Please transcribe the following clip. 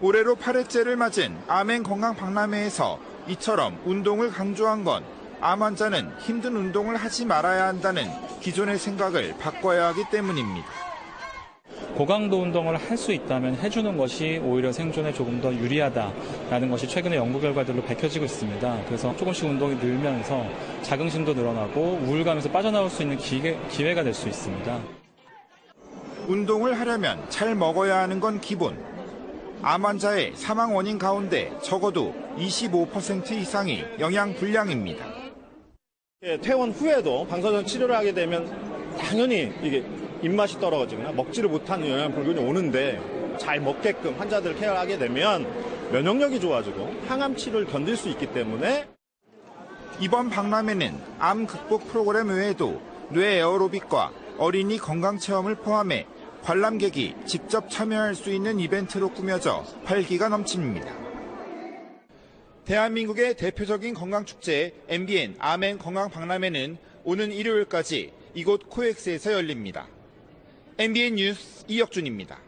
올해로 8회째를 맞은 암행 건강 박람회에서 이처럼 운동을 강조한 건 암 환자는 힘든 운동을 하지 말아야 한다는 기존의 생각을 바꿔야 하기 때문입니다. 고강도 운동을 할 수 있다면 해주는 것이 오히려 생존에 조금 더 유리하다라는 것이 최근의 연구 결과들로 밝혀지고 있습니다. 그래서 조금씩 운동이 늘면서 자긍심도 늘어나고 우울감에서 빠져나올 수 있는 기회, 기회가 될 수 있습니다. 운동을 하려면 잘 먹어야 하는 건 기본. 암 환자의 사망 원인 가운데 적어도 25% 이상이 영양 불량입니다. 예, 퇴원 후에도 방사선 치료를 하게 되면 당연히 이게 입맛이 떨어지거나 먹지를 못하는 영양 불균이 오는데 잘 먹게끔 환자들을 케어하게 되면 면역력이 좋아지고 항암 치료를 견딜 수 있기 때문에 이번 박람회는 암 극복 프로그램 외에도 뇌 에어로빅과 어린이 건강 체험을 포함해 관람객이 직접 참여할 수 있는 이벤트로 꾸며져 활기가 넘칩니다. 대한민국의 대표적인 건강축제 MBN 아멘 건강 박람회는 오는 일요일까지 이곳 코엑스에서 열립니다. MBN 뉴스 이혁준입니다.